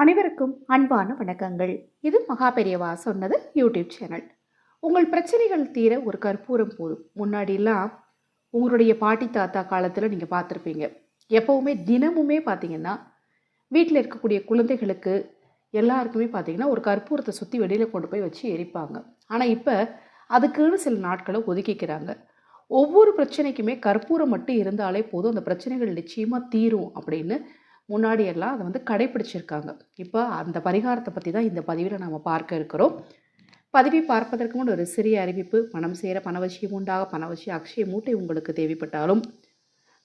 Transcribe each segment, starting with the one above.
அனைவருக்கும் அன்பான வணக்கங்கள். இது மகா பெரியவா சொன்னது யூடியூப் சேனல். உங்கள் பிரச்சனைகள் தீர ஒரு கற்பூரம் போதும். முன்னாடிலாம் உங்களுடைய பாட்டி தாத்தா காலத்தில் நீங்கள் பார்த்துருப்பீங்க. எப்போவுமே தினமுமே பார்த்தீங்கன்னா வீட்டில் இருக்கக்கூடிய குழந்தைகளுக்கு எல்லாருக்குமே பார்த்தீங்கன்னா ஒரு கற்பூரத்தை சுற்றி வெளியில் கொண்டு போய் வச்சு எரிப்பாங்க. ஆனால் இப்போ அதுக்குன்னு சில நாட்களை ஒதுக்கிக்கிறாங்க. ஒவ்வொரு பிரச்சனைக்குமே கற்பூரம் மட்டும் இருந்தாலே போதும். அந்த பிரச்சனைகள் நிச்சயமாக தீரும் அப்படின்னு முன்னாடி எல்லாம் அதை வந்து கடைப்பிடிச்சிருக்காங்க. இப்போ அந்த பரிகாரத்தை பற்றி தான் இந்த பதிவில் நாம் பார்க்க இருக்கிறோம். பதிவை பார்ப்பதற்கு முன் ஒரு சிறிய அறிவிப்பு. பணம் சேர பணவசியம் உண்டாக பணவசிய அக்ஷய மூட்டை உங்களுக்கு தேவைப்பட்டாலும்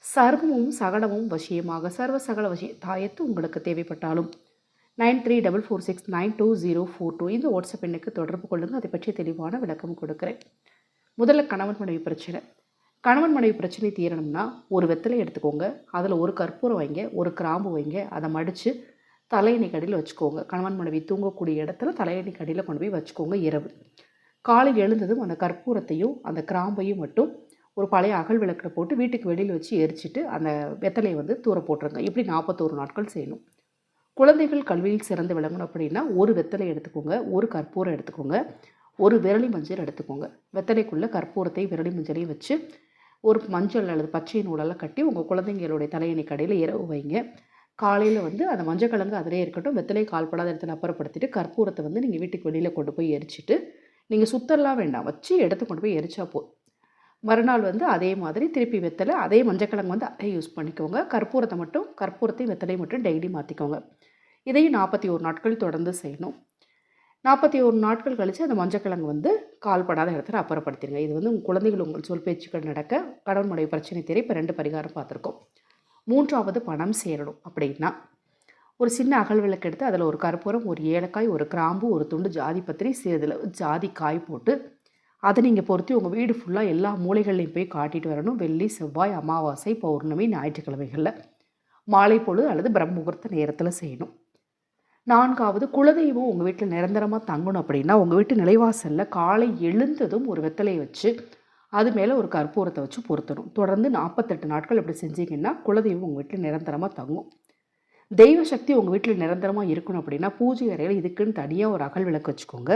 சர்வமும் சகலமும் வசியமாக சர்வ சகல வசிய தாயத்து உங்களுக்கு தேவைப்பட்டாலும் nine three double four six nine two zero four two இந்த வாட்ஸ்அப் எண்ணுக்கு தொடர்பு கொள்ளுங்கள் அதை பற்றி தெளிவான விளக்கம் கொடுக்குறேன். முதல்ல கணவன் மனைவி பிரச்சனை. கணவன் மனைவி பிரச்சனை தீரணும்னா ஒரு வெத்தலை எடுத்துக்கோங்க. அதில் ஒரு கற்பூரம் வைங்க ஒரு கிராம்பு வைங்க அதை மடித்து தலையணை கடியில் வச்சுக்கோங்க. கணவன் மனைவி தூங்கக்கூடிய இடத்துல தலையணை கடியில் கொண்டு போய் வச்சுக்கோங்க இரவு. காலை எழுந்ததும் அந்த கற்பூரத்தையும் அந்த கிராம்பையும் மட்டும் ஒரு பழைய அகல் விளக்கில் போட்டு வீட்டுக்கு வெளியில் வச்சு எரிச்சிட்டு அந்த வெத்தலையை வந்து தூர போட்டுருங்க. இப்படி நாற்பத்தோரு நாட்கள் செய்யணும். குழந்தைகள் கல்வியில் சிறந்து விளங்கணும் அப்படின்னா ஒரு வெத்தலை எடுத்துக்கோங்க ஒரு கற்பூரம் எடுத்துக்கோங்க ஒரு விரலி மஞ்சள் எடுத்துக்கோங்க. வெத்தலைக்குள்ளே கற்பூரத்தை விரலி மஞ்சளையும் வச்சு ஒரு மஞ்சள் அல்லது பச்சை நூலெல்லாம் கட்டி உங்கள் குழந்தைங்களுடைய தலையணை கடையில் இரவு வைங்க. காலையில் வந்து அந்த மஞ்சள் கிழங்கு அதிலே இருக்கட்டும். வெத்தலை கால்படாத இடத்துல அப்புறப்படுத்திட்டு கற்பூரத்தை வந்து நீங்கள் வீட்டுக்கு வெளியில் கொண்டு போய் எரிச்சிட்டு நீங்கள் சுத்தரலாம் வேண்டாம். வச்சு எடுத்து கொண்டு போய் எரிச்சா போ மறுநாள் வந்து அதே மாதிரி திருப்பி வெத்தலை அதே மஞ்சக்கிழங்கு வந்து அதே யூஸ் பண்ணிக்கோங்க. கற்பூரத்தை மட்டும் கற்பூரத்தையும் வெத்தலையும் மட்டும் டெய்லி மாற்றிக்கோங்க இதையும் நாற்பத்தி ஒரு நாட்கள் தொடர்ந்து செய்யணும். நாற்பத்தி ஒரு நாட்கள் கழித்து அந்த மஞ்சக்கிழங்கு வந்து கால்படாத இடத்துல அப்புறப்படுத்திடுங்க இது வந்து உங்கள் குழந்தைகள் உங்கள் சொல் பேச்சுக்கள் நடக்க கடன் முறை பிரச்சனை தெரிய இப்போ ரெண்டு பரிகாரம் பார்த்துருக்கோம். மூன்றாவது பணம் சேரணும் அப்படின்னா ஒரு சின்ன அகல் விளக்கு எடுத்து அதில் ஒரு கற்பூரம் ஒரு ஏலக்காய் ஒரு கிராம்பு ஒரு துண்டு ஜாதி பத்திரி சிறிதில் ஜாதி காய் போட்டு அதை நீங்கள் பொருத்தி உங்கள் வீடு ஃபுல்லாக எல்லா மூலைகள்லையும் போய் காட்டிட்டு வரணும். வெள்ளி செவ்வாய் அமாவாசை பௌர்ணமி ஞாயிற்றுக்கிழமைகளில் மாலை பொழுது அல்லது பிரம்ம நேரத்தில் செய்யணும். நான்காவது குலதெய்வம் உங்கள் வீட்டில் நிரந்தரமாக தங்கணும் அப்படின்னா உங்கள் வீட்டு நிலைவாசலில் காலை எழுந்ததும் ஒரு வெத்தலையை வச்சு அது மேலே ஒரு கற்பூரத்தை வச்சு பொருத்தணும். தொடர்ந்து நாற்பத்தெட்டு நாட்கள் இப்படி செஞ்சீங்கன்னா குலதெய்வம் உங்கள் வீட்டில் நிரந்தரமாக தங்கும். தெய்வ சக்தி உங்கள் வீட்டில் நிரந்தரமாக இருக்கணும் அப்படின்னா பூஜை அறையில் இதுக்குன்னு தனியாக ஒரு அகல் விளக்கு வச்சுக்கோங்க.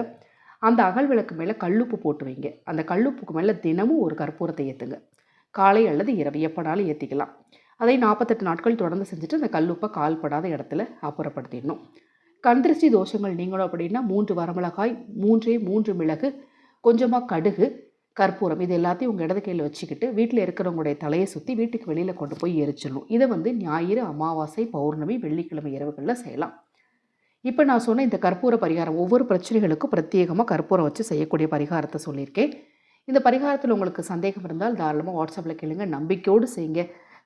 அந்த அகல் விளக்கு மேலே கல்லுப்பு போட்டு வைங்க. அந்த கல்லுப்புக்கு மேலே தினமும் ஒரு கற்பூரத்தை ஏற்றுங்க காலை அல்லது இரவு எப்போனாலும் ஏற்றிக்கலாம் அதை நாற்பத்தெட்டு நாட்கள் தொடர்ந்து செஞ்சுட்டு அந்த கல்லுப்பை கால்படாத இடத்துல அப்புறப்படுத்திடணும். கந்திருஷ்டி தோஷங்கள் நீங்களும் அப்படின்னா மூன்று வரமிளகாய் மூன்றே மூன்று மிளகு கொஞ்சமாக கடுகு கற்பூரம் இது எல்லாத்தையும் உங்கள் இடது கையில் வச்சுக்கிட்டு வீட்டில் இருக்கிறவங்களுடைய தலையை சுற்றி வீட்டுக்கு வெளியில் கொண்டு போய் எரிச்சிடணும். இதை வந்து ஞாயிறு அமாவாசை பௌர்ணமி வெள்ளிக்கிழமை இரவுகளில் செய்யலாம். இப்போ நான் சொன்ன இந்த கற்பூர பரிகாரம் ஒவ்வொரு பிரச்சனைகளுக்கும் பிரத்யேகமாக கற்பூரம் வச்சு செய்யக்கூடிய பரிகாரத்தை சொல்லியிருக்கேன். இந்த பரிகாரத்தில் உங்களுக்கு சந்தேகம் இருந்தால் தாராளமாக வாட்ஸ்அப்பில் கேளுங்க. நம்பிக்கையோடு செய்யுங்க.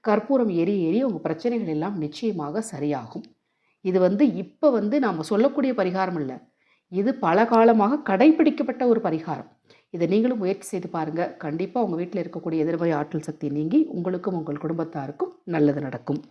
கற்பூரம் எரி எரி உங்கள் பிரச்சனைகள் எல்லாம் நிச்சயமாக சரியாகும். இது வந்து இப்போ வந்து நாம் சொல்லக்கூடிய பரிகாரம் இல்லை. இது பல காலமாக கடைபிடிக்கப்பட்ட ஒரு பரிகாரம். இதை நீங்களும் முயற்சி செய்து பாருங்கள் கண்டிப்பாக உங்கள் வீட்டில் இருக்கக்கூடிய எதிர்மறை ஆற்றல் சக்தி நீங்கி உங்களுக்கும் உங்கள் குடும்பத்தாருக்கும் நல்லது நடக்கும்.